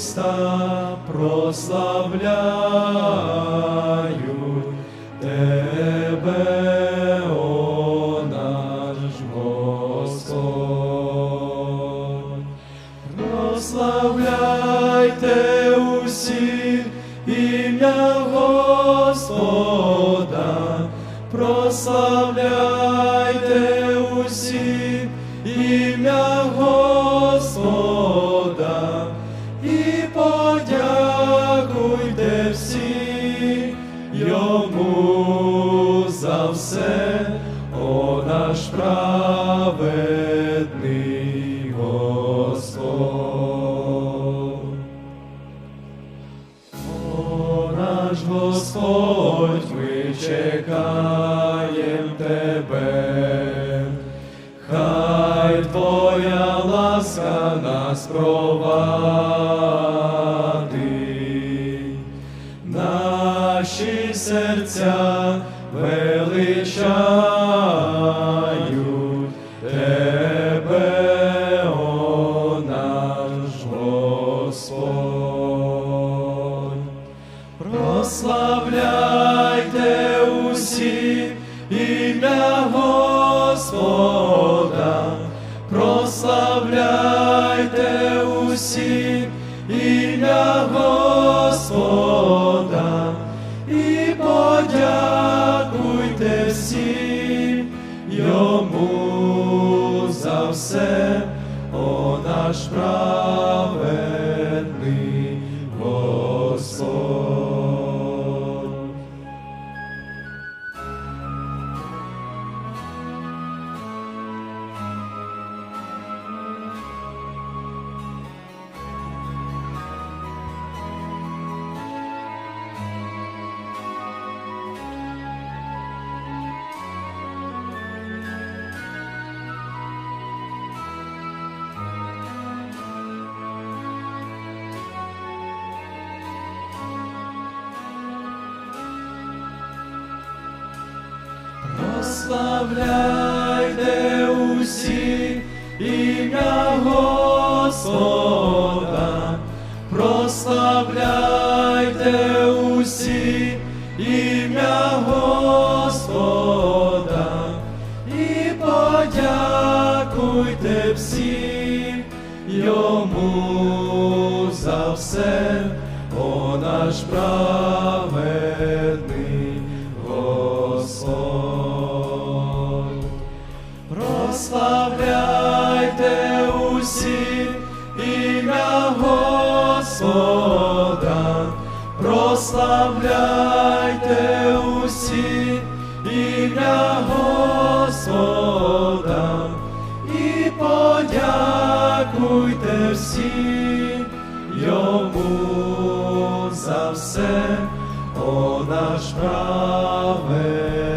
уста прославляють Тебе, о наш Господь. Прославляйте усі ім'я Господа, прославляйте все, о наш праведний Господь. О, наш Господь, ми чекаєм Тебе, хай Твоя ласка нас провадить, серця величають Тебе, о наш Господь. Прославляйте усі ім'я Господа, прославляйте йому за все, о наш праведний Прославляйте усі ім'я Господа, прославляйте усі ім'я Господа. І подякуйте всі йому за все, о наш праведний Прославляйте усі ім'я Господа, прославляйте усі ім'я Господа. І подякуйте всі йому за все, о наш праведний